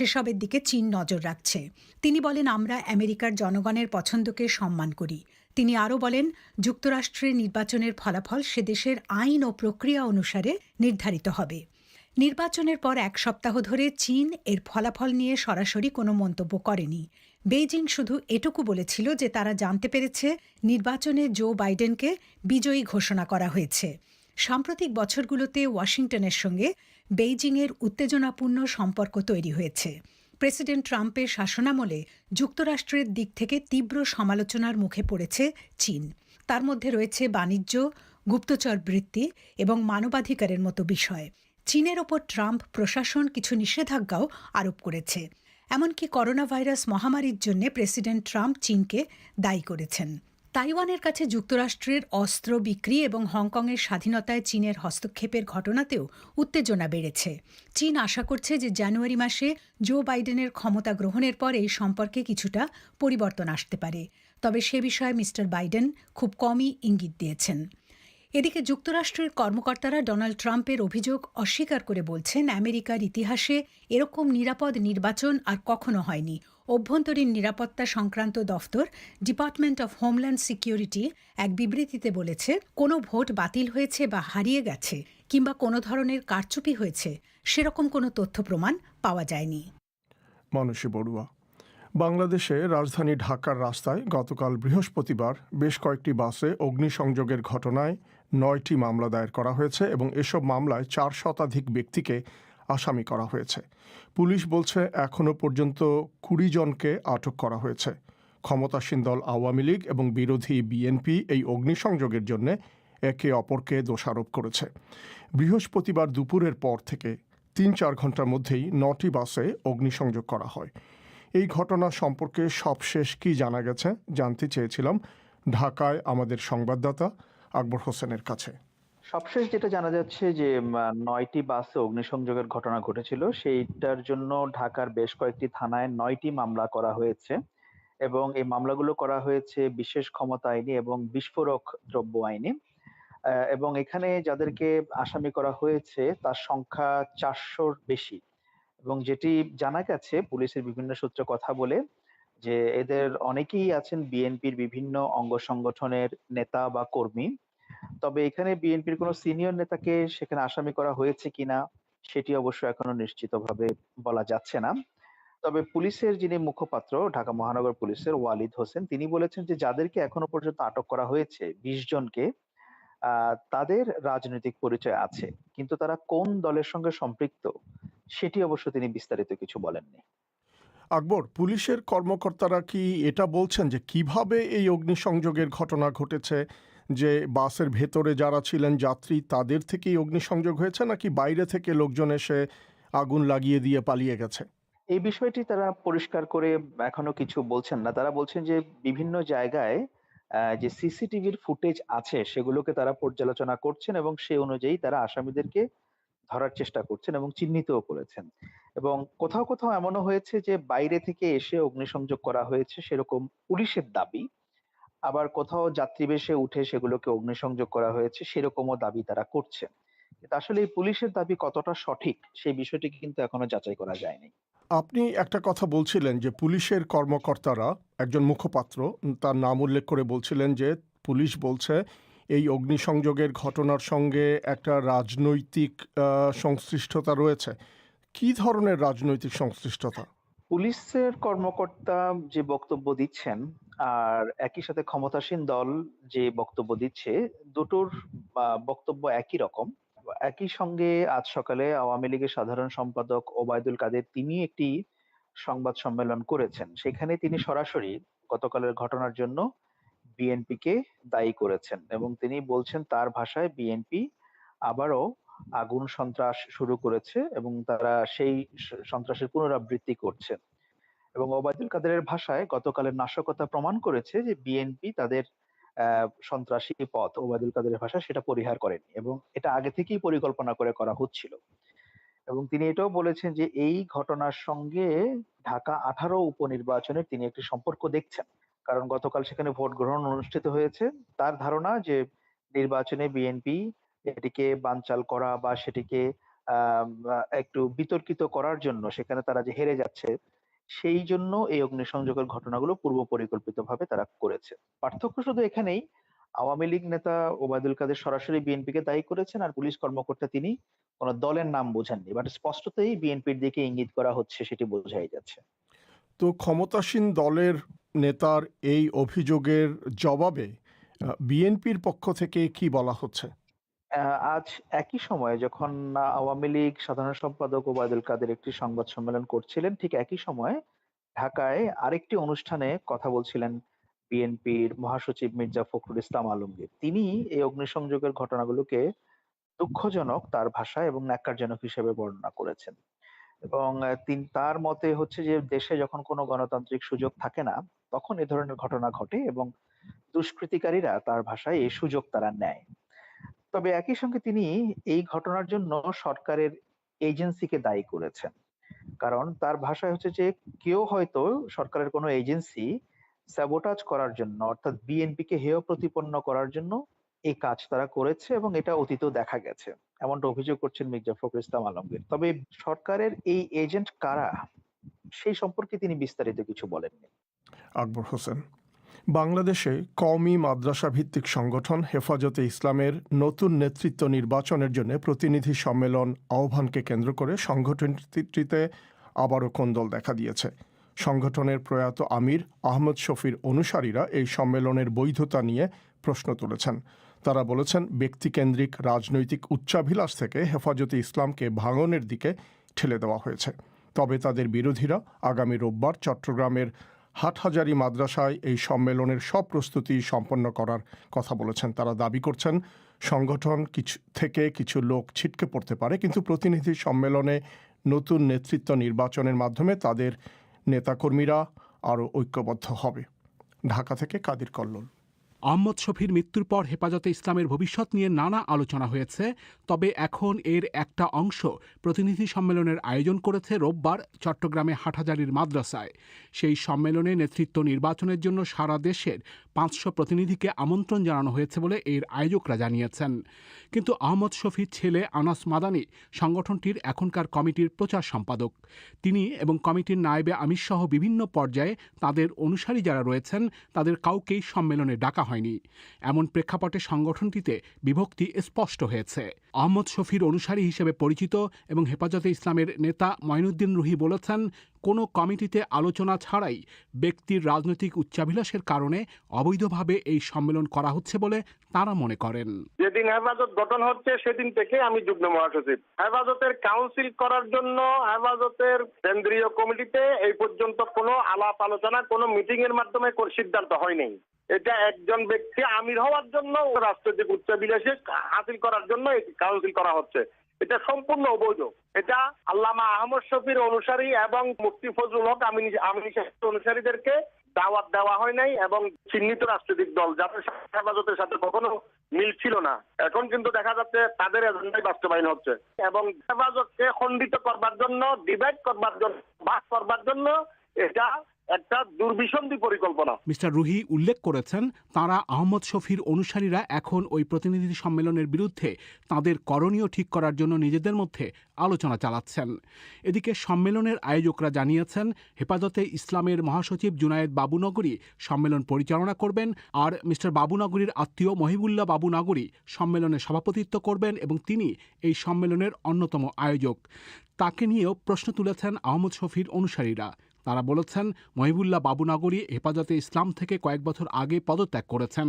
সেসবের দিকে চীন নজর রাখছে। তিনি বলেন, আমরা আমেরিকার জনগণের পছন্দকে সম্মান করি। তিনি আরও বলেন, যুক্তরাষ্ট্রের নির্বাচনের ফলাফল সে দেশের আইন ও প্রক্রিয়া অনুসারে নির্ধারিত হবে। নির্বাচনের পর এক সপ্তাহ ধরে চীন এর ফলাফল নিয়ে সরাসরি কোনো মন্তব্য করেনি। বেইজিং শুধু এটুকু বলেছিল যে তারা জানতে পেরেছে নির্বাচনে জো বাইডেনকে বিজয়ী ঘোষণা করা হয়েছে। সাম্প্রতিক বছরগুলোতে ওয়াশিংটনের সঙ্গে বেইজিংয়ের উত্তেজনাপূর্ণ সম্পর্ক তৈরি হয়েছে। প্রেসিডেন্ট ট্রাম্পের শাসনামলে যুক্তরাষ্ট্রের দিক থেকে তীব্র সমালোচনার মুখে পড়েছে চীন। তার মধ্যে রয়েছে বাণিজ্য, গুপ্তচর বৃত্তি এবং মানবাধিকারের মতো বিষয়। চীনের ওপর ট্রাম্প প্রশাসন কিছু নিষেধাজ্ঞাও আরোপ করেছে। এমনকি করোনা ভাইরাস মহামারীর জন্য প্রেসিডেন্ট ট্রাম্প চীনকে দায়ী করেছেন। তাইওয়ানের কাছে যুক্তরাষ্ট্রের অস্ত্র বিক্রি এবং হংকংয়ের স্বাধীনতায় চীনের হস্তক্ষেপের ঘটনাতেও উত্তেজনা বেড়েছে। চীন আশা করছে যে জানুয়ারি মাসে জো বাইডেনের ক্ষমতা গ্রহণের পর এই সম্পর্কে কিছুটা পরিবর্তন আসতে পারে। তবে সে বিষয়ে মিস্টার বাইডেন খুব কমই ইঙ্গিত দিয়েছেন। এদিকে যুক্তরাষ্ট্রের কর্মকর্তারা ডোনাল্ড ট্রাম্পের অভিযোগ অস্বীকার করে বলছেন, আমেরিকার ইতিহাসে এরকম নিরাপদ নির্বাচন আর কখনো হয়নি। অভ্যন্তরীণ নিরাপত্তা সংক্রান্ত দফতর, ডিপার্টমেন্ট অফ হোমল্যান্ড সিকিউরিটি এক বিবৃতিতে বলেছে, কোনো ভোট বাতিল হয়েছে বা হারিয়ে গেছে কিংবা কোনো ধরনের কারচুপি হয়েছে, সেরকম কোনো তথ্য প্রমাণ পাওয়া যায়নি। মানসী বড়ুয়া, বাংলাদেশে রাজধানী ঢাকার রাস্তায় গতকাল বৃহস্পতিবার বেশ কয়েকটি বাসে অগ্নিসংযোগের ঘটনায় নয়টি মামলা দায়ের করা হয়েছে এবং এসব মামলায় চার শতাধিক ব্যক্তিকে আসামি করা হয়েছে। পুলিশ বলছে এখনও পর্যন্ত কুড়ি জনকে আটক করা হয়েছে। ক্ষমতাসীন দল আওয়ামী লীগ এবং বিরোধী বিএনপি এই অগ্নিসংযোগের জন্য একে অপরকে দোষারোপ করেছে। বৃহস্পতিবার দুপুরের পর থেকে তিন চার ঘণ্টার মধ্যেই নটি বাসে অগ্নিসংযোগ করা হয়। এই ঘটনা সম্পর্কে সবশেষ কি জানা গেছে জানতে চেয়েছিলাম। ঢাকায় আমাদের সংবাদদাতা আকবর হোসেনের কাছে। সবশেষ যেটা জানা যাচ্ছে যে নয়টি বাসে অগ্নিসংযোগের ঘটনা ঘটেছিল। সেইটার জন্য ঢাকার বেশ কয়েকটি থানায় নয়টি মামলা করা হয়েছে এবং এই মামলাগুলো করা হয়েছে বিশেষ ক্ষমতা আইনে এবং বিস্ফোরক দ্রব্য আইনে। এবং এখানে যাদেরকে আসামি করা হয়েছে তার সংখ্যা চারশোর বেশি। এবং যেটি জানা গেছে, পুলিশের বিভিন্ন সূত্রে কথা বলে যে, এদের অনেকেই আছেন বিএনপির বিভিন্ন অঙ্গ সংগঠনের নেতা বা কর্মী। তবে এখানে বিএনপির কোনো সিনিয়র নেতাকে সেখানে আসামি করা হয়েছে কিনা, সেটি অবশ্য এখনও নিশ্চিতভাবে বলা যাচ্ছে না। তবে পুলিশের যিনি মুখপাত্র, ঢাকা মহানগর পুলিশের ওয়ালিদ হোসেন, তিনি বলেছেন যে যাদেরকে এখনও পর্যন্ত আটক করা হয়েছে, বিশ জনকে তাদের রাজনৈতিক পরিচয় আছে। কিন্তু তারা কোন দলের সঙ্গে সম্পৃক্ত, সেটি অবশ্য তিনি বিস্তারিত কিছু বলেননি। আকবর, পুলিশের কর্মকর্তারা কি এটা বলছেন যে কীভাবে এই অগ্নিসংযোগের ঘটনা ঘটেছে? যে বাসের ভেতরে যারা ছিলেন যাত্রী, তাদের থেকেই অগ্নিসংযোগ হয়েছে নাকি বাইরে থেকে লোকজন এসে আগুন লাগিয়ে দিয়ে পালিয়ে গেছে? এই বিষয়টি তারা পরিষ্কার করে এখনও কিছু বলছেন না। তারা বলছেন যে বিভিন্ন জায়গায় যে সিসিটিভির ফুটেজ আছে, সেগুলোকে তারা পর্যালোচনা করছেন এবং সে অনুযায়ী তারা আসামিদেরকে ধরার চেষ্টা করছেন এবং চিহ্নিতও করেছেন। এবং কোথাও কোথাও এমনও হয়েছে যে বাইরে থেকে এসে অগ্নিসংযোগ করা হয়েছে, সেরকম পুলিশের দাবি আবার কোথাও যাত্রীবেশে উঠে সেগুলোকে অগ্নিসংযোগ করা হয়েছে সেরকমও দাবি তারা কিন্তু আসলে এই পুলিশের দাবি কতটা সঠিক সেই বিষয়টি কিন্তু এখনও যাচাই করা যায়নি। আপনি একটা কথা বলছিলেন যে পুলিশের কর্মকর্তারা একজন মুখপাত্র তার নাম উল্লেখ করে বলছিলেন যে পুলিশ বলছে এই অগ্নিসংযোগের ঘটনার সঙ্গে একটা রাজনৈতিক আহ, সংশ্লিষ্টতা রয়েছে। কি ধরনের রাজনৈতিক সংশ্লিষ্টতা? পুলিশের কর্মকর্তা যে বক্তব্য দিচ্ছেন আর একই সাথে ক্ষমতাসীন দল যে বক্তব্য দিচ্ছে, দুটোর বক্তব্য একই রকম। একই সঙ্গে আজ সকালে আওয়ামী লীগের সাধারণ সম্পাদক ওবায়দুল কাদের তিনি একটি সংবাদ সম্মেলন করেছেন। সেখানে তিনি সরাসরি গতকালের ঘটনার জন্য বিএনপি কে দায়ী করেছেন এবং তিনি বলছেন তার ভাষায় বিএনপি আবারও আগুন সন্ত্রাস শুরু করেছে এবং তারা সেই সন্ত্রাসের পুনরাবৃত্তি করছে। এবং ওবায়দুল কাদেরের ভাষায় গতকালের নাশকতা প্রমাণ করেছে যে বিএনপি তাদের সন্ত্রাসী পথ ওবায়দুল কাদেরের ভাষা সেটা পরিহার করেনি এবং এটা আগে থেকেই পরিকল্পনা করে করা হচ্ছিল। এবং তিনি এটাও বলেছেন যে এই ঘটনার সঙ্গে ঢাকা আঠারো উপনির্বাচনের তিনি একটি সম্পর্ক দেখছেন। কারণ গতকাল সেখানে ভোট গ্রহণ অনুষ্ঠিত হয়েছে। তার ধারণা যে নির্বাচনে বিএনপি এটিকে বানচাল করা বা সেটিকে একটু বিতর্কিত করার জন্য সেখানে তারা যে হেরে যাচ্ছে, সেই জন্য এই অগ্নিসংযোগের ঘটনাগুলো পূর্ব পরিকল্পিতভাবে তারা করেছে। পার্থক্য শুধু এখানেই আওয়ামী লীগ নেতা ওবায়দুল কাদের সরাসরি বিএনপিকে দায়ী করেছেন আর পুলিশ কর্মকর্তা তিনি কোন দলের নাম বোঝাননি। বাট স্পষ্টতই বিএনপির দিকে ইঙ্গিত করা হচ্ছে সেটি বোঝাই যাচ্ছে। তো ক্ষমতাসীন দলের নেতার এই অভিযোগের জবাবে বিএনপির পক্ষ থেকে কি বলা হচ্ছে? আজ একই সময়ে যখন আওয়ামী লীগ সাধারণ সম্পাদক ওবায়দুল কাদের একটি সংবাদ সম্মেলন করছিলেন, ঠিক একই সময়ে ঢাকায় আরেকটি অনুষ্ঠানে কথা বলছিলেন বিএনপির মহাসচিব মির্জা ফখরুল ইসলাম আলমগীর। তিনি এই অগ্নিসংযোগের ঘটনাগুলোকে দুঃখজনক তার ভাষা এবং ন্যাক্কারজনক হিসেবে বর্ণনা করেছেন। এবং তিন তার মতে হচ্ছে যে দেশে যখন কোনো গণতান্ত্রিক সুযোগ থাকে না, তখন এ ধরনের ঘটনা ঘটে এবং দুষ্কৃতিকারীরা তার ভাষায় এই সুযোগ তারা নেয়। তবে একই সঙ্গে তিনি এই ঘটনার জন্য সরকারের এজেন্সিকে দায়ী করেছেন। কারণ তার ভাষায় হচ্ছে যে কেউ হয়তো সরকারের কোনো এজেন্সি স্যাবোটাজ করার জন্য, অর্থাৎ বিএনপিকে হেয় প্রতিপন্ন করার জন্য এই কাজ তারা করেছে এবং এটা অতীতেও দেখা গেছে। এমনটা অভিযোগ করছেন মির্জা ফখরুল ইসলাম আলমগীর। তবে সরকারের এই এজেন্ট কারা? সেই সম্পর্কে তিনি বিস্তারিত কিছু বলেননি। আকবর হোসেন বাংলাদেশে কওমি মাদ্রাসা ভিত্তিক সংগঠন হেফাজতে ইসলামের নতুন নেতৃত্ব নির্বাচনের জন্য প্রতিনিধি সম্মেলন আহ্বানকে কেন্দ্র করে সংগঠনটিতে আবারও কোন্দল দেখা দিয়েছে। সংগঠনের প্রয়াত আমির আহমদ শফির অনুসারীরা এই সম্মেলনের বৈধতা নিয়ে প্রশ্ন তুলেছেন। তারা বলেছেন, ব্যক্তিকেন্দ্রিক রাজনৈতিক উচ্চাভিলাষ থেকে হেফাজতে ইসলামকে ভাঙনের দিকে ঠেলে দেওয়া হয়েছে। তবে তাদের বিরোধীরা আগামী রোববার চট্টগ্রামের হাটহাজারী মাদ্রাসায় এই সম্মেলনের সব প্রস্তুতি সম্পন্ন করার কথা বলেছেন। তারা দাবি করছেন, সংগঠন কিছু থেকে কিছু লোক ছিটকে পড়তে পারে, কিন্তু প্রতিনিধি সম্মেলনে নতুন নেতৃত্ব নির্বাচনের মাধ্যমে তাদের নেতাকর্মীরা আরও ঐক্যবদ্ধ হবে। ঢাকা থেকে কাদির কল্লোল। আহমদ শফির মৃত্যুর পর হেফাজতে ইসলামের ভবিষ্যৎ নিয়ে নানা আলোচনা হয়েছে, তবে এখন এর একটা অংশ প্রতিনিধি সম্মেলনের আয়োজন করেছে রোববার চট্টগ্রামে হাটহাজারির মাদ্রাসায়। সেই সম্মেলনে নেতৃত্ব নির্বাচনের জন্য সারা দেশের পাঁচশো প্রতিনিধিকে আমন্ত্রণ জানানো হয়েছে বলে এর আয়োজকরা জানিয়েছেন। কিন্তু আহমদ শফির ছেলে আনাস মাদানি সংগঠনটির এখনকার কমিটির প্রচার সম্পাদক। তিনি এবং কমিটির নায়েবে আমির সহ বিভিন্ন পর্যায়ে তাদের অনুসারী যারা রয়েছেন, তাদের কাউকেই সম্মেলনে ডাকা হয়নি। এমন প্রেক্ষাপটে সংগঠনটিতে বিভক্তি স্পষ্ট হয়েছে। আহমদ শফির অনুসারী হিসেবে পরিচিত এবং হেফাজতে ইসলামের নেতা মঈনুদ্দিন রুহি বলেছেন কোনো কমিটিতে আলোচনা ছাড়াই ব্যক্তির রাজনৈতিক উচ্চাভিলাষের কারণে অবৈধভাবে এই সম্মেলন করা হচ্ছে বলে তারা মনে করেন। যেদিন হেফাজত গঠন হচ্ছে, সেদিন থেকে আমি যুগ্ম মহাসচিব। হেফাজতের কাউন্সিল করার জন্য হেফাজতের কেন্দ্রীয় কমিটিতে এই পর্যন্ত কোনো আলাপ আলোচনা, কোনো মিটিং এর মাধ্যমে সিদ্ধান্ত হয়নি। এটা একজন ব্যক্তি আমির হওয়ার জন্য রাষ্ট্রীয় উচ্চাভিলাষে হাসিল করার জন্য কাউন্সিল করা হচ্ছে। এটা সম্পূর্ণ অবৈধ। এটা আল্লামা আহমদ শফির অনুসারী এবং মুফতি ফজলুল হক আমিন সাহেবের অনুসারীদেরকে দাওয়াত দেওয়া হয় নাই এবং চিহ্নিত রাজনৈতিক দল, যাদের সাথে হেফাজতের সাথে কখনো মিল ছিল না। এখন কিন্তু দেখা যাচ্ছে তাদের এজেন্ডাই বাস্তবায়ন হচ্ছে এবং হেফাজতকে খণ্ডিত করবার জন্য ডিভাইড করবার জন্য, বাদ করবার জন্য এটা একটা দুর্বিসন্ধি পরিকল্পনা। মিস্টার রুহি উল্লেখ করেছেন, তারা আহমদ শফির অনুসারীরা এখন ওই প্রতিনিধি সম্মেলনের বিরুদ্ধে তাদের করণীয় ঠিক করার জন্য নিজেদের মধ্যে আলোচনা চালাচ্ছেন। এদিকে সম্মেলনের আয়োজকরা জানিয়েছেন, হেফাজতে ইসলামের মহাসচিব জুনায়েদ বাবুনগরী সম্মেলন পরিচালনা করবেন আর মিস্টার বাবুনগরীর আত্মীয় মহিবুল্লাহ বাবুনগরী সম্মেলনে সভাপতিত্ব করবেন এবং তিনি এই সম্মেলনের অন্যতম আয়োজক। তাকে নিয়েও প্রশ্ন তুলেছেন আহমদ শফির অনুসারীরা। তারা বলেছেন, মহিবুল্লাহ বাবুনগরী হেফাজতে ইসলাম থেকে কয়েক বছর আগে পদত্যাগ করেছেন।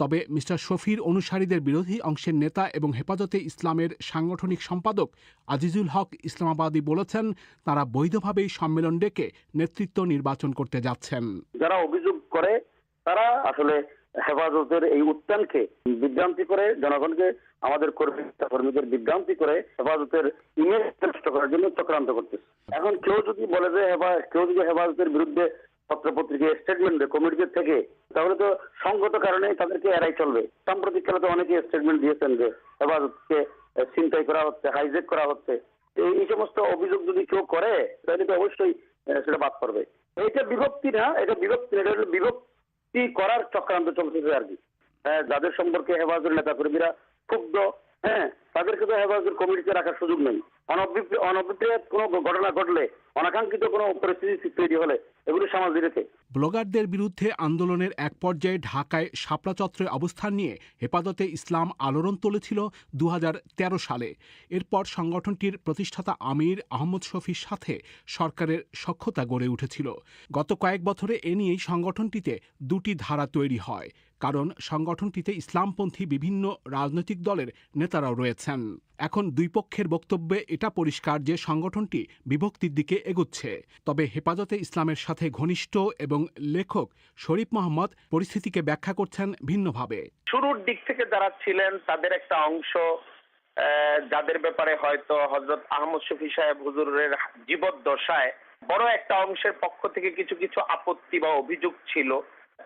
তবে মিস্টার শফির অনুসারীদের বিরোধী অংশের নেতা এবং হেফাজতে ইসলামের সাংগঠনিক সম্পাদক আজিজুল হক ইসলামাবাদী বলেছেন, তারা বৈধভাবেই সম্মেলন ডেকে নেতৃত্ব নির্বাচন করতে যাচ্ছেন। যারা অভিযোগ করে, তারা আসলে হেফাজতের এই উত্থানকে বিভ্রান্তি করে জনগণকে আমাদের কর্মী কর্মীদের বিভ্রান্তি করে হেফাজতের ইমেজ নষ্ট করার জন্য চক্রান্ত করতেছে। এখন কেউ যদি বলে যে হেফা- কেউ যদি হেফাজতের বিরুদ্ধে পত্রপত্রিকায় স্টেটমেন্ট দেয় কমিটিদের থেকে তাহলে তো সঙ্গত কারণে তাদেরকে এড়াই চলবে। সাম্প্রতিক কালে তো অনেকে স্টেটমেন্ট দিয়েছেন যে হেফাজতকে আহ, ছিনতাই করা হচ্ছে হাইজেক করা হচ্ছে। এই সমস্ত অভিযোগ যদি কেউ করে তাহলে তো অবশ্যই সেটা বাদ করবে এটা বিভক্তি না এটা বিভক্তি এটা বিভক্তি করার চক্রান্ত চলতেছে আর কি। হ্যাঁ যাদের সম্পর্কে হেফাজতের নেতা kó gbọ́. তাদেরকে তো হেফাজতের কমিটিতে রাখার সুযোগ নেই। অনভিপ্রে- অনভিপ্রেত কোনো ঘটনা ঘটলে, অনাকাঙ্ক্ষিত কোনো পরিস্থিতি তৈরি হলে এগুলি সমাজ রেখে ব্লগারদের বিরুদ্ধে আন্দোলনের এক পর্যায়ে ঢাকায় শাপলা চত্বরে অবস্থান নিয়ে হেফাজতে ইসলাম আলোড়ন তুলেছিল দু হাজার তেরো সালে। এরপর সংগঠনটির প্রতিষ্ঠাতা আমির আহমদ শফির সাথে সরকারের সখ্যতা গড়ে উঠেছিল। গত কয়েক বছরে এ নিয়েই সংগঠনটিতে দুটি ধারা তৈরি হয়। কারণ সংগঠনটিতে ইসলামপন্থী বিভিন্ন রাজনৈতিক দলের নেতারাও রয়েছেন এখন দুই পক্ষের বক্তব্যে এটা পরিষ্কার যে সংগঠনটি বিভক্তির দিকে এগুচ্ছে। তবে হেফাজতে ইসলামের সাথে ঘনিষ্ঠ এবং লেখক শরীফ মোহাম্মদ পরিস্থিতিকে ব্যাখ্যা করছেন ভিন্নভাবে। শুরুর দিক থেকে যারা ছিলেন, তাদের একটা অংশ যাদের ব্যাপারে হয়তো হজরত আহমদ শফি সাহেব হুজুরের জীবদ্দশায় বড় একটা অংশের পক্ষ থেকে কিছু কিছু আপত্তি বা অভিযোগ ছিল।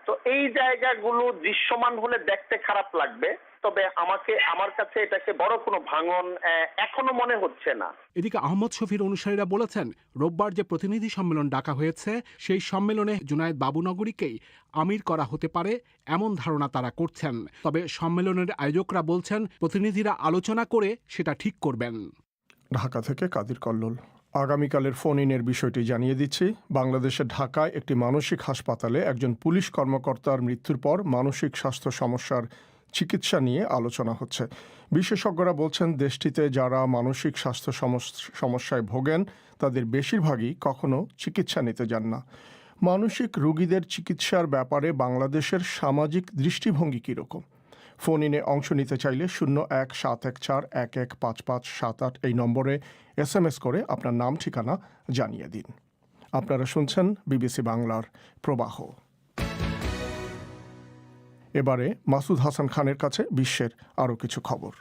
তো এই জায়গাগুলো দৃশ্যমান হলে দেখতে খারাপ লাগবে তবে আমাকে আমার কাছে এটাকে বড় কোনো ভাঙন এখনও মনে হচ্ছে না। এদিকে আহমদ শফির অনুসারীরা বলেছেন রোববার যে প্রতিনিধি সম্মেলন ডাকা হয়েছে সেই সম্মেলনে জুনায়েদ বাবুনগরীকেই আমির করা হতে পারে এমন ধারণা তারা করছেন। তবে সম্মেলনের আয়োজকরা বলছেন প্রতিনিধিরা আলোচনা করে সেটা ঠিক করবেন। ঢাকা থেকে কাদির কল্লোল। আগামীকালের ফোন ইনের বিষয়টি জানিয়ে দিচ্ছি। বাংলাদেশের ঢাকায় একটি মানসিক হাসপাতালে একজন পুলিশ কর্মকর্তার মৃত্যুর পর মানসিক স্বাস্থ্য সমস্যার চিকিৎসা নিয়ে আলোচনা হচ্ছে। বিশেষজ্ঞরা বলছেন, দেশটিতে যারা মানসিক স্বাস্থ্য সমস- সমস্যায় ভোগেন, তাদের বেশিরভাগই কখনো চিকিৎসা নিতে যান না। মানসিক রোগীদের চিকিৎসার ব্যাপারে বাংলাদেশের সামাজিক দৃষ্টিভঙ্গি কীরকম? ফোন ইনে অংশ নিতে চাইলে শূন্য এক সাত এক চার এক এক পাঁচ পাঁচ সাত আট এই নম্বরে এস এম এস করে আপনার নাম, ঠিকানা জানিয়ে দিন। আপনারা শুনছেন বিবিসি বাংলার প্রবাহ। এবারে মাসুদ হাসান খানের কাছে বিশ্বের আরও কিছু খবর।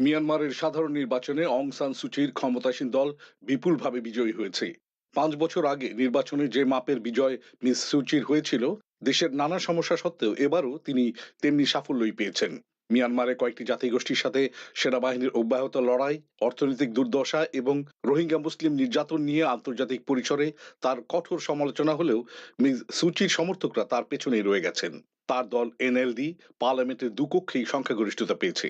মিয়ানমারের সাধারণ নির্বাচনে অং সান সুচির ক্ষমতাসীন দল বিপুলভাবে বিজয়ী হয়েছে। পাঁচ বছর আগে নির্বাচনে যে মাপের বিজয় মিস সুচির হয়েছিল দেশের নানা সমস্যা সত্ত্বেও এবারও তিনি তেমনি সাফল্যই পেয়েছেন। মিয়ানমারে কয়েকটি জাতিগোষ্ঠীর সাথে সেনাবাহিনীর অব্যাহত লড়াই, অর্থনৈতিক দুর্দশা এবং রোহিঙ্গা মুসলিম নির্যাতন নিয়ে আন্তর্জাতিক পরিসরে তার কঠোর সমালোচনা হলেও মিস সুচির সমর্থকরা তার পেছনেই রয়ে গেছেন। তার দল এনএলডি, পার্লামেন্টের দুকক্ষেই সংখ্যাগরিষ্ঠতা পেয়েছে।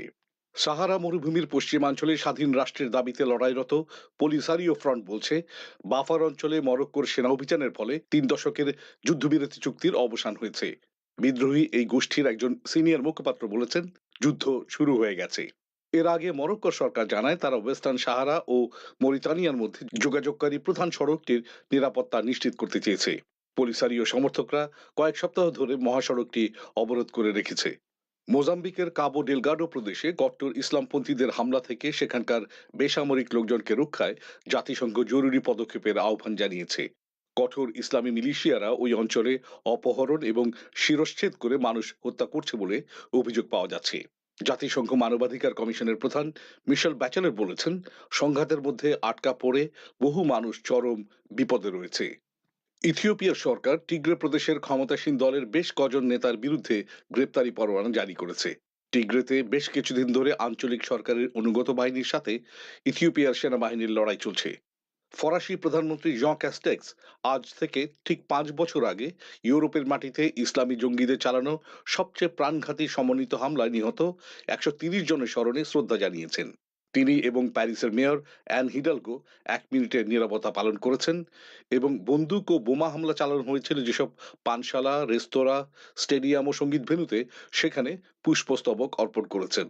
সাহারা মরুভূমির পশ্চিমাঞ্চলে স্বাধীন রাষ্ট্রের দাবিতে লড়াইরত পলিসারিও ফ্রন্ট বলছে, বাফার অঞ্চলে মরক্কোর সেনা অভিযানের ফলে তিন দশকের যুদ্ধবিরতি চুক্তির অবসান হয়েছে। বিদ্রোহী এই গোষ্ঠীর একজন সিনিয়র মুখপাত্র বলেছেন, যুদ্ধ শুরু হয়ে গেছে। এর আগে মরক্কোর সরকার জানায়, তারা ওয়েস্টার্ন সাহারা ও মরিতানিয়ার মধ্যে যোগাযোগকারী প্রধান সড়কটির নিরাপত্তা নিশ্চিত করতে চেয়েছে। পলিসারিও সমর্থকরা কয়েক সপ্তাহ ধরে মহাসড়কটি অবরোধ করে রেখেছে। মোজাম্বিকের কাবো ডেলগাডো প্রদেশে কট্টর ইসলামপন্থীদের হামলা থেকে সেখানকার বেসামরিক লোকজনকে রক্ষায় জাতিসংঘ জরুরি পদক্ষেপের আহ্বান জানিয়েছে। কঠোর ইসলামী মিলিশিয়ারা ওই অঞ্চলে অপহরণ এবং শিরশ্ছেদ করে মানুষ হত্যা করছে বলে অভিযোগ পাওয়া যাচ্ছে। জাতিসংঘ মানবাধিকার কমিশনের প্রধান মিশেল ব্যাচেলর বলেছেন, সংঘাতের মধ্যে আটকা পড়ে বহু মানুষ চরম বিপদে রয়েছে। ইথিওপিয়ার সরকার টিগ্রে প্রদেশের ক্ষমতাসীন দলের বেশ কজন নেতার বিরুদ্ধে গ্রেপ্তারি পরোয়ানা জারি করেছে। টিগ্রেতে বেশ কিছুদিন ধরে আঞ্চলিক সরকারের অনুগত বাহিনীর সাথে ইথিওপিয়ার সেনাবাহিনীর লড়াই চলছে। ফরাসি প্রধানমন্ত্রী জন ক্যাস্টেক্স আজ থেকে ঠিক পাঁচ বছর আগে ইউরোপের মাটিতে ইসলামী জঙ্গিদের চালানো সবচেয়ে প্রাণঘাতী সমন্বিত হামলায় নিহত একশো তিরিশ জনের স্মরণে শ্রদ্ধা জানিয়েছেন। তিনি এবং প্যারিসের মেয়র অ্যান হিডালগো এক মিনিটের নিরাপত্তা পালন করেছেন এবং বন্দুক ও বোমা হামলা চালানো হয়েছিল যেসব পানশালা, রেস্তোরাঁ, স্টেডিয়াম ও সংগীত ভেন্যুতে সেখানে পুষ্পস্তবক অর্পণ করেছেন।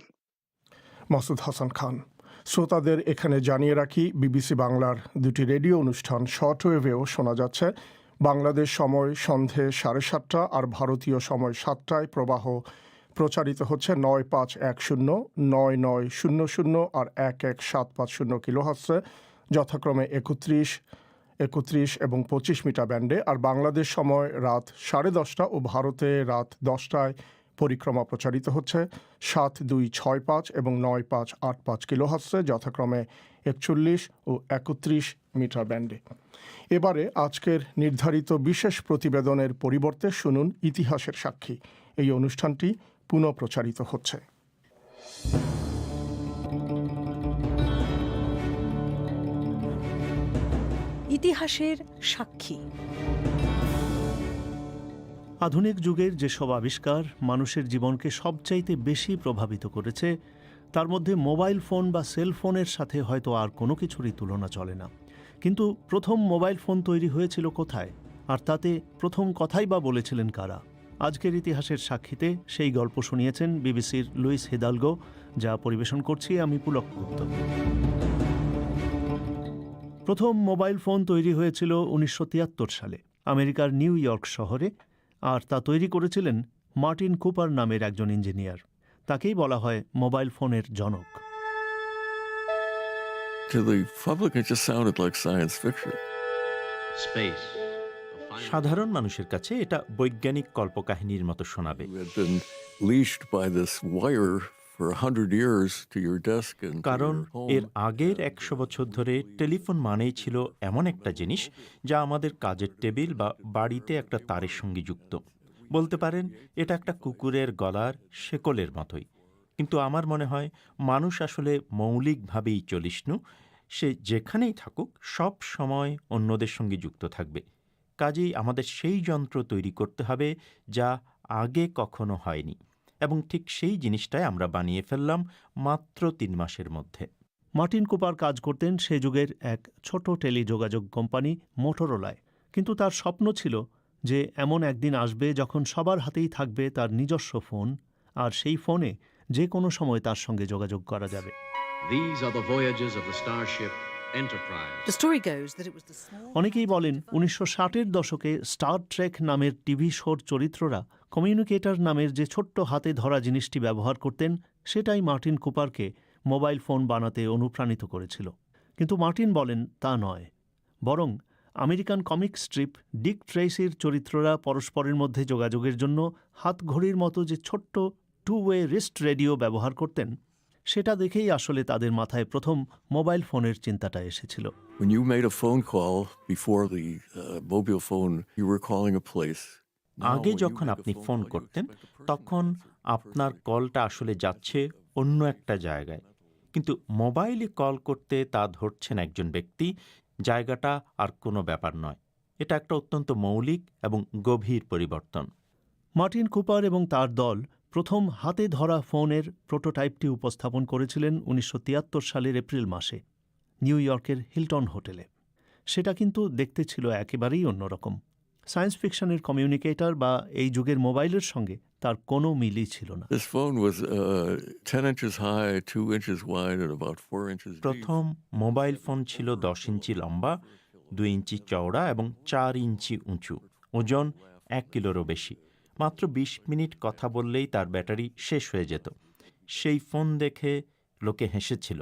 মাসুদ হাসান খান, শ্রোতাদের এখানে জানিয়ে রাখি, বিবিসি বাংলার দুটি রেডিও অনুষ্ঠান শর্ট ওয়েভেও শোনা যাচ্ছে। বাংলাদেশ সময় সন্ধে সাড়ে সাতটা আর ভারতীয় সময় সাতটায় প্রবাহ প্রচারিত হচ্ছে নয় পাঁচ এক শূন্য, নয় নয় শূন্য শূন্য আর এক এক সাত পাঁচ শূন্য কিলো হচ্ছে যথাক্রমে একত্রিশ একত্রিশ এবং পঁচিশ মিটার ব্যান্ডে। আর বাংলাদেশ সময় রাত সাড়ে দশটা ও ভারতে রাত দশটায় পরিক্রমা প্রচারিত হচ্ছে সাত দুই ছয় পাঁচ এবং নয় পাঁচ আট পাঁচ কিলো হচ্ছে যথাক্রমে একচল্লিশ ও একত্রিশ মিটার ব্যান্ডে। এবারে আজকের নির্ধারিত বিশেষ প্রতিবেদনের পরিবর্তে শুনুন ইতিহাসের সাক্ষী। এই অনুষ্ঠানটি পুনঃপ্রচারিত হচ্ছে। ইতিহাসের সাক্ষী। আধুনিক যুগের যেসব আবিষ্কার মানুষের জীবনকে সবচাইতে বেশি প্রভাবিত করেছে তার মধ্যে মোবাইল ফোন বা সেল ফোনের সাথে হয়তো আর কোনো কিছুরই তুলনা চলে না। কিন্তু প্রথম মোবাইল ফোন তৈরি হয়েছিল কোথায়? আর তাতে প্রথম কথাই বা বলেছিলেন কারা? আজকের ইতিহাসের সাক্ষীতে সেই গল্প শুনিয়েছেন বিবিসির লুইস হেদালগো যা পরিবেশন করছি আমি পুলক গুপ্ত প্রথম মোবাইল ফোন তৈরি হয়েছিল উনিশশো তিয়াত্তর সালে আমেরিকার নিউ ইয়র্ক শহরে আর তা তৈরি করেছিলেন মার্টিন কুপার নামের একজন ইঞ্জিনিয়ার তাকেই বলা হয় মোবাইল ফোনের জনক To the public, it just sounded like science fiction. Space. সাধারণ মানুষের কাছে এটা বৈজ্ঞানিক কল্পকাহিনীর মতো শোনাবে। কারণ এর আগের একশো বছর ধরে টেলিফোন মানেই ছিল এমন একটা জিনিস যা আমাদের কাজের টেবিল বা বাড়িতে একটা তারের সঙ্গে যুক্ত। বলতে পারেন এটা একটা কুকুরের গলার শেকলের মতোই। কিন্তু আমার মনে হয় মানুষ আসলে মৌলিকভাবেই চলিষ্ণু। সে যেখানেই থাকুক সব সময় অন্যদের সঙ্গে যুক্ত থাকবে। কাজেই আমাদের সেই যন্ত্র তৈরি করতে হবে যা আগে কখনো হয়নি এবং ঠিক সেই জিনিসটাই আমরা বানিয়ে ফেললাম মাত্র তিন মাসের মধ্যে। মার্টিন কুপার কাজ করতেন সে যুগের এক ছোট টেলিযোগাযোগ কোম্পানি মোটরোলায়। কিন্তু তার স্বপ্ন ছিল যে এমন একদিন আসবে যখন সবার হাতেই থাকবে তার নিজস্ব ফোন আর সেই ফোনে যে কোনো সময় তার সঙ্গে যোগাযোগ করা যাবে। These are the voyages of the starship Enterprise. The story goes that it was the small. অনেকেই বলেন উনিশশো ষাটের দশকে স্টার ট্রেক নামের টিভি শোর চরিত্ররা কমিউনিকেটর নামের যে ছোট্ট হাতে ধরা জিনিসটি ব্যবহার করতেন সেটাই মার্টিন কুপারকে মোবাইল ফোন বানাতে অনুপ্রাণিত করেছিল কিন্তু মার্টিন বলেন তা নয় বরং আমেরিকান কমিক স্ট্রিপ ডিক ট্রেসির চরিত্ররা পরস্পরের মধ্যে যোগাযোগের জন্য হাতঘড়ির মতো যে ছোট্ট টু ওয়ে রিস্ট রেডিও ব্যবহার করতেন সেটা দেখেই আসলে তাদের মাথায় প্রথম মোবাইল ফোনের চিন্তাটা এসেছিল। When you made a phone call before the uh, mobile phone, you were calling a place. আগে যখন আপনি ফোন করতেন তখন আপনার কলটা আসলে যাচ্ছে অন্য একটা জায়গায়। কিন্তু মোবাইলে কল করতে তা ধরছেন একজন ব্যক্তি জায়গাটা আর কোনো ব্যাপার নয়। এটা একটা অত্যন্ত মৌলিক এবং গভীর পরিবর্তন। মার্টিন কুপার এবং তার দল প্রথম হাতে ধরা ফোনের প্রোটোটাইপটি উপস্থাপন করেছিলেন উনিশশো তিয়াত্তর সালের এপ্রিল মাসে নিউ ইয়র্কের হিলটন হোটেলে। সেটা কিন্তু দেখতে ছিল একেবারেই অন্যরকম। সায়েন্স ফিকশনের কমিউনিকেটর বা এই যুগের মোবাইলের সঙ্গে তার কোনো মিলই ছিল না। Uh, 10 inches high, 2 inches wide, and about 4 inches deep. প্রথম মোবাইল ফোন ছিল দশ ইঞ্চি লম্বা দুই ইঞ্চি চওড়া এবং চার ইঞ্চি উঁচু। ওজন এক কিলোরও বেশি। মাত্র বিশ মিনিট কথা বললেই তার ব্যাটারি শেষ হয়ে যেত। সেই ফোন দেখে লোকে হেসেছিল,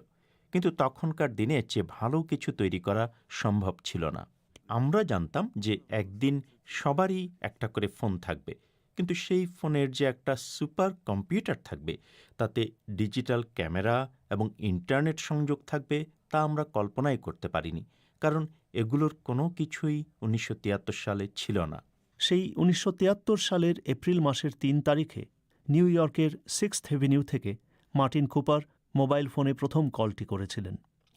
কিন্তু তখনকার দিনে এর চেয়ে ভালো কিছু তৈরি করা সম্ভব ছিল না। আমরা জানতাম যে একদিন সবারই একটা করে ফোন থাকবে, কিন্তু সেই ফোনের যে একটা সুপার কম্পিউটার থাকবে, তাতে ডিজিটাল ক্যামেরা এবং ইন্টারনেট সংযোগ থাকবে তা আমরা কল্পনাই করতে পারিনি, কারণ এগুলোর কোনো কিছুই উনিশশো তিয়াত্তর সালে ছিল না। সেই উনিশশো তিয়াত্তর সালের এপ্রিল মাসের তিন তারিখে নিউ ইয়র্কের সিক্সথ এভিনিউ থেকে মার্টিন কুপার মোবাইল ফোনে প্রথম কলটি করেছিলেন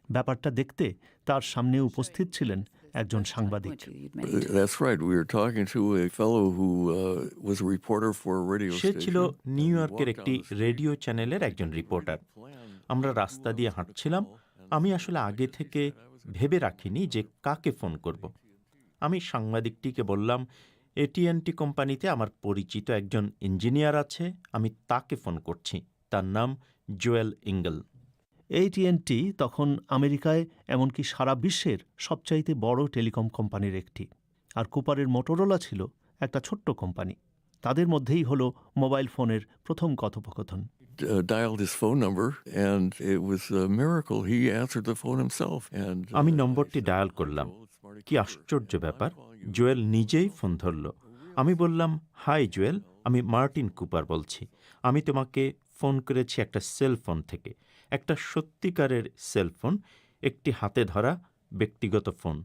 ব্যাপারটা দেখতে তার সামনে উপস্থিত ছিলেন একজন সাংবাদিক Uh, made. That's right. We were talking to a fellow who was a reporter for a radio সে ছিল নিউ ইয়র্কের একটি রেডিও চ্যানেলের একজন রিপোর্টার আমরা রাস্তা দিয়ে হাঁটছিলাম আমি আসলে আগে থেকে ভেবে রাখিনি যে কাকে ফোন করব আমি সাংবাদিকটিকে বললাম এটিএনটি কোম্পানিতে আমার পরিচিত একজন ইঞ্জিনিয়ার আছে আমি তাকে ফোন করছি। তার নাম জোয়েল ইঙ্গল। এইটিএনটি তখন আমেরিকায় এমনকি সারা বিশ্বের সবচাইতে বড় টেলিকম কোম্পানির একটি। আর কুপারের মোটোরোলা ছিল একটা ছোট্ট কোম্পানি। তাদের মধ্যেই হলো মোবাইল ফোনের প্রথম কথোপকথন। Uh, dialed his phone number, and it was a miracle. He answered the phone himself. And আমি uh, নম্বরটি ডায়াল "Oh, করলাম কি আশ্চর্য ব্যাপার। calling you জোয়েল নিজেই ফোন ধরল। আমি বললাম, হাই জুয়েল, আমি মার্টিন কুপার বলছি। আমি তোমাকে ফোন করেছি একটা সেল ফোন থেকে। একটা সত্যিকারের সেল ফোন, একটি হাতে ধরা ব্যক্তিগত ফোন,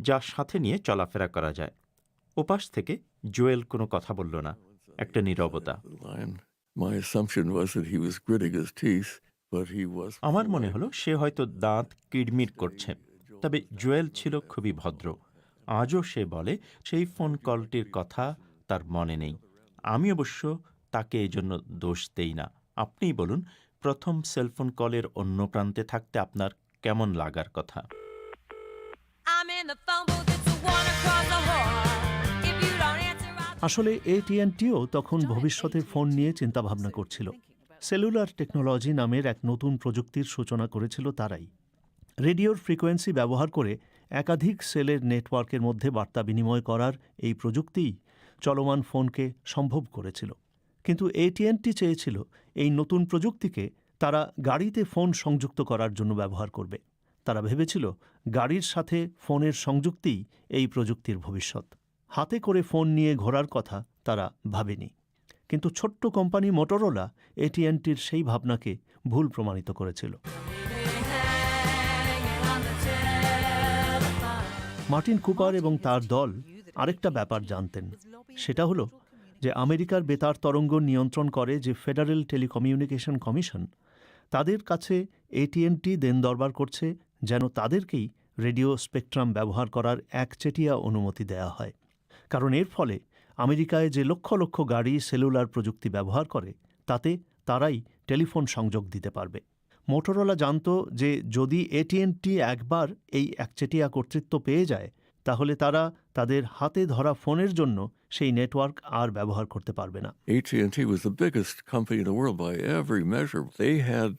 যা সাথে নিয়ে চলাফেরা করা যায়। ওপাশ থেকে জোয়েল কোনো কথা বলল না, একটা নীরবতা. আমার মনে হলো, সে হয়তো দাঁত কিড়মির করছে, তবে জোয়েল ছিল খুবই ভদ্র। আজও সে বলে সেই ফোন কলটির কথা তার মনে নেই। আমি অবশ্য তাকে এজন্য দোষ দেই না। আপনিই বলুন প্রথম সেলফোন কলের অন্য প্রান্তে থাকতে আপনার কেমন লাগার কথা? আসলে এটিএনটিও তখন ভবিষ্যতের ফোন নিয়ে চিন্তাভাবনা করছিল। সেলুলার টেকনোলজি নামের এক নতুন প্রযুক্তির সূচনা করেছিল তারাই। রেডিওর ফ্রিকোয়েন্সি ব্যবহার করে একাধিক সেলের নেটওয়ার্কের মধ্যে বার্তা বিনিময় করার এই প্রযুক্তিই চলমান ফোনকে সম্ভব করেছিল। কিন্তু এটিএনটি চেয়েছিল এই নতুন প্রযুক্তিকে তারা গাড়িতে ফোন সংযুক্ত করার জন্য ব্যবহার করবে। তারা ভেবেছিল গাড়ির সাথে ফোনের সংযুক্তিই এই প্রযুক্তির ভবিষ্যৎ। হাতে করে ফোন নিয়ে ঘোরার কথা তারা ভাবেনি। কিন্তু ছোট্ট কোম্পানি মোটরোলা এটিএনটির সেই ভাবনাকে ভুল প্রমাণিত করেছিল। মার্টিন কুপার এবং তার দল আরেকটা ব্যাপার জানতেন। সেটা হলো যে আমেরিকার বেতার তরঙ্গ নিয়ন্ত্রণ করে যে ফেডারেল টেলিকমিউনিকেশন কমিশন, তাদের কাছে এটিএনটি দেন দরবার করছে যেন তাদেরকেই রেডিও স্পেকট্রাম ব্যবহার করার একচেটিয়া অনুমতি দেয়া হয়। কারণ এর ফলে আমেরিকায় যে লক্ষ লক্ষ গাড়ি সেলুলার প্রযুক্তি ব্যবহার করে, তাতে তারাই টেলিফোন সংযোগ দিতে পারবে। মোটরোলা জানত যে যদি এটিএনটি একবার এই একচেটিয়া কর্তৃত্ব পেয়ে যায় তাহলে তারা তাদের হাতে ধরা ফোনের জন্য সেই নেটওয়ার্ক আর ব্যবহার করতে পারবে না। AT&T was the biggest company in the world by every measure. They had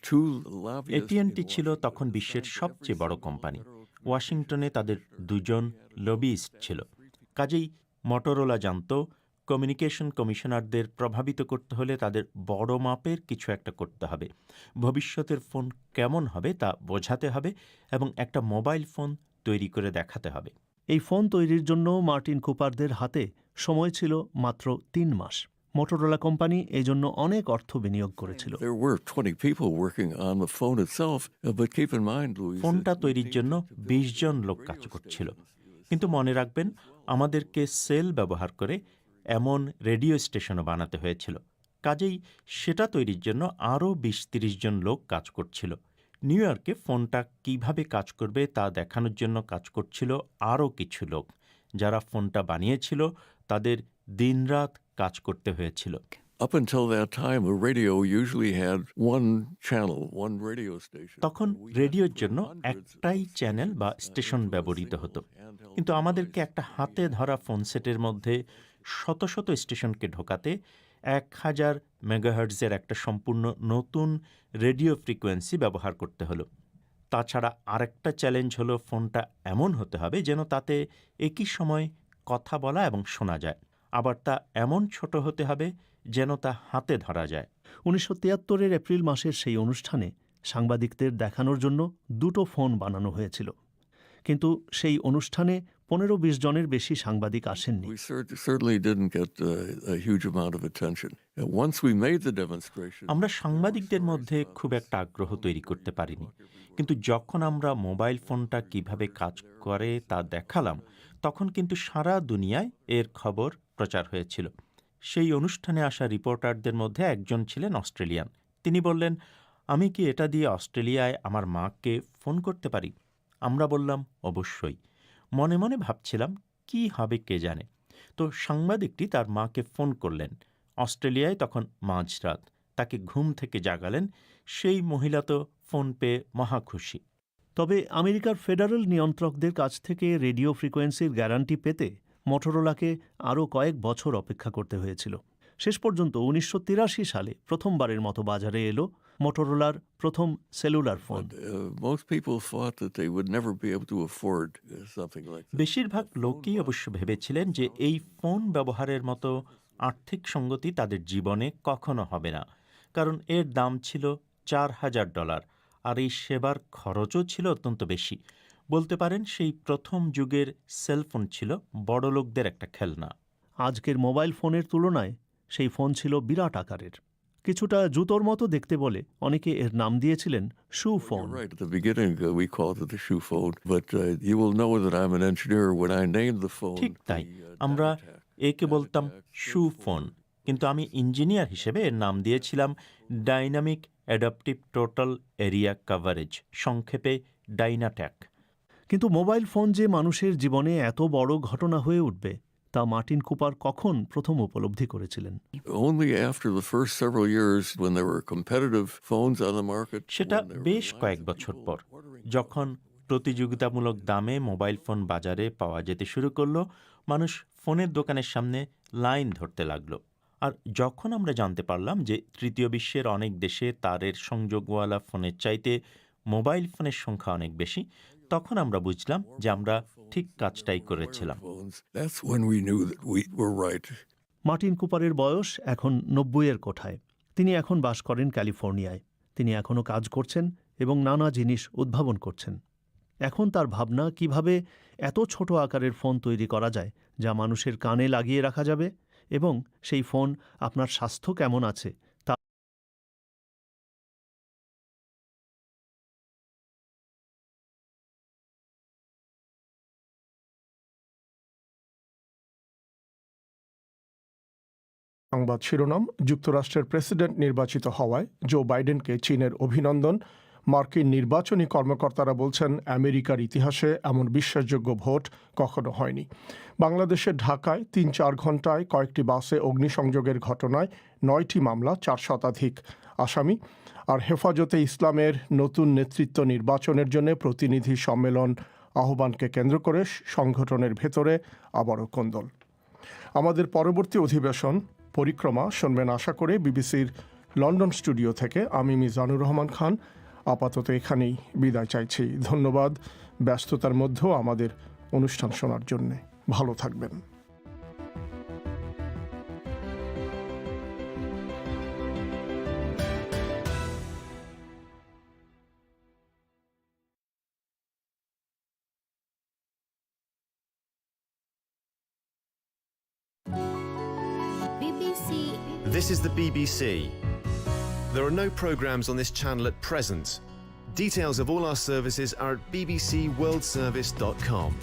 এটিএনটি ছিল তখন বিশ্বের সবচেয়ে বড় কোম্পানি। ওয়াশিংটনে তাদের দুজন লবিস্ট ছিল। কাজেই মটোরোলা জানত কমিউনিকেশন কমিশনারদের প্রভাবিত করতে হলে তাদের বড় মাপের কিছু একটা করতে হবে। ভবিষ্যতের ফোন কেমন হবে তা বোঝাতে হবে এবং একটা মোবাইল ফোন তৈরি করে দেখাতে হবে। এই ফোন তৈরির জন্য মার্টিন কুপারদের হাতে সময় ছিল মাত্র তিন মাস। মোটরোলা কোম্পানি এই জন্য অনেক অর্থ বিনিয়োগ করেছিল। There were 20 people working on the phone itself, but keep in mind, Louise. ফোনটা তৈরির জন্য বিশ জন লোক কাজ করছিল। কিন্তু মনে রাখবেন আমাদেরকে সেল ব্যবহার করে এমন রেডিও স্টেশনও বানাতে হয়েছিল। কাজেই সেটা তৈরির জন্য আরও বিশ তিরিশ জন লোক কাজ করছিল। নিউ ইয়র্কে ফোনটা কীভাবে কাজ করবে তা দেখানোর জন্য কাজ করছিল আরও কিছু লোক। যারা ফোনটা বানিয়েছিল তাদের দিনরাত কাজ করতে হয়েছিল। Up until that time, a radio usually had one channel, one radio station. তখন রেডিওর জন্য একটাই চ্যানেল বা স্টেশন ব্যবহৃত হতো। কিন্তু আমাদেরকে একটা হাতে ধরা ফোন সেটের মধ্যে শত শত স্টেশনকে ঢোকাতে এক হাজার মেগাহার্টজের একটা সম্পূর্ণ নতুন রেডিও ফ্রিকোয়েন্সি ব্যবহার করতে হলো। তাছাড়া আরেকটা চ্যালেঞ্জ হলো ফোনটা এমন হতে হবে যেন তাতে একই সময় কথা বলা এবং শোনা যায়। আবার তা এমন ছোট হতে হবে যেন তা হাতে ধরা যায়। উনিশশো তিয়াত্তরের এপ্রিল মাসের সেই অনুষ্ঠানে সাংবাদিকদের দেখানোর জন্য দুটো ফোন বানানো হয়েছিল। কিন্তু সেই অনুষ্ঠানে পনেরো বিশ জনের বেশি সাংবাদিক আসেননি। Uh, আমরা সাংবাদিকদের মধ্যে খুব একটা আগ্রহ তৈরি করতে পারিনি। কিন্তু যখন আমরা মোবাইল ফোনটা কীভাবে কাজ করে তা দেখালাম তখন কিন্তু সারা দুনিয়ায় এর খবর প্রচার হয়েছিল। সেই অনুষ্ঠানে আসা রিপোর্টারদের মধ্যে একজন ছিলেন অস্ট্রেলিয়ান। তিনি বললেন আমি কি এটা দিয়ে অস্ট্রেলিয়ায় আমার মাকে ফোন করতে পারি? আমরা বললাম অবশ্যই। মনে মনে ভাবছিলাম, কি হবে কে জানে? তো সাংবাদিকটি তার মাকে ফোন করলেন। অস্ট্রেলিয়ায় তখন মাঝরাত। তাকে ঘুম থেকে জাগালেন। সেই মহিলা তো ফোন পেয়ে মহা খুশি তবে আমেরিকার ফেডারেল নিয়ন্ত্রকদের কাছ থেকে রেডিও ফ্রিকোয়েন্সির গ্যারান্টি পেতে মোটরোলাকে আরও কয়েক বছর অপেক্ষা করতে হয়েছিল। শেষ পর্যন্ত উনিশশো তিরাশি সালে প্রথমবারের মতো বাজারে এলো মোটরোলার প্রথম cellular phone. Uh, most people thought that they would never be able to afford uh, something like this. বেশিরভাগ লোকই অবশ্য ভেবেছিলেন যে এই ফোন ব্যবহারের মতো আর্থিক সঙ্গতি তাদের জীবনে কখনো হবে না। কারণ এর দাম ছিল চার হাজার ডলার আর এই সেবার খরচও ছিল অত্যন্ত বেশি। বলতে পারেন সেই প্রথম যুগের সেলফোন ছিল বড়লোকদের একটা খেলনা। আজকের মোবাইল ফোনের তুলনায় সেই ফোন ছিল বিরাট আকারের। কিছুটা জুতোর মতো দেখতে বলে অনেকে এর নাম দিয়েছিলেন shoe phone right. At the beginning, uh, we called it the shoe phone, but uh, you will know that I'm an engineer when I named the phone. ঠিক তাই the, uh, আমরা. একে বলতাম শু ফোন কিন্তু আমি ইঞ্জিনিয়ার হিসেবে এর নাম দিয়েছিলাম dynamic adaptive total area coverage সংক্ষেপে ডাইনাট্যাক কিন্তু মোবাইল ফোন যে মানুষের জীবনে এত বড় ঘটনা হয়ে উঠবে তা মার্টিন কুপার কখন প্রথম উপলব্ধি করেছিলেন. সেটা বেশ কয়েক বছর পর যখন প্রতিযোগিতামূলক দামে মোবাইল ফোন বাজারে পাওয়া যেতে শুরু করল মানুষ ফোনের দোকানের সামনে লাইন ধরতে লাগল আর যখন আমরা জানতে পারলাম যে তৃতীয় বিশ্বের অনেক দেশে তারের সংযোগওয়ালা ফোনের চাইতে মোবাইল ফোনের সংখ্যা অনেক বেশি তখন আমরা বুঝলাম যে আমরা ঠিক কাজটাই করেছিলাম. মার্টিন কুপারের বয়স এখন নব্বইয়ের কোঠায়। তিনি এখন বাস করেন ক্যালিফোর্নিয়ায়। তিনি এখনও কাজ করছেন এবং নানা জিনিস উদ্ভাবন করছেন। এখন তার ভাবনা কীভাবে এত ছোট আকারের ফোন তৈরি করা যায় যা মানুষের কানে লাগিয়ে রাখা যাবে এবং সেই ফোন আপনার স্বাস্থ্য কেমন আছে সংবাদ শিরোনাম, যুক্তরাষ্ট্রের প্রেসিডেন্ট নির্বাচিত হওয়ায় জো বাইডেনকে চীনের অভিনন্দন। মার্কিন নির্বাচনী কর্মকর্তারা বলছেন, আমেরিকার ইতিহাসে এমন বিশ্বাসযোগ্য ভোট কখনো হয়নি। বাংলাদেশের ঢাকায় তিন চার ঘন্টায় কয়েকটি বাসে অগ্নিসংযোগের ঘটনায় নয়টি মামলা, চার শতাধিক আসামি। আর হেফাজতে ইসলামের নতুন নেতৃত্ব নির্বাচনের জন্য প্রতিনিধি সম্মেলন আহ্বানকে কেন্দ্র করে সংগঠনের ভেতরে আবারও কোন্দল। আমাদের পরবর্তী অধিবেশন পরিক্রমা শুনবেন আশা করে বিবিসির লন্ডন স্টুডিও থেকে। আমি মিজানুর রহমান খান। আপাতত এখানেই বিদায় চাইছি। ধন্যবাদ। ব্যস্ততার মধ্যেও আমাদের অনুষ্ঠান শোনার জন্যে। ভালো থাকবেন। This is the BBC. There are no programmes on this channel at present. Details of all our services are at bbcworldservice.com.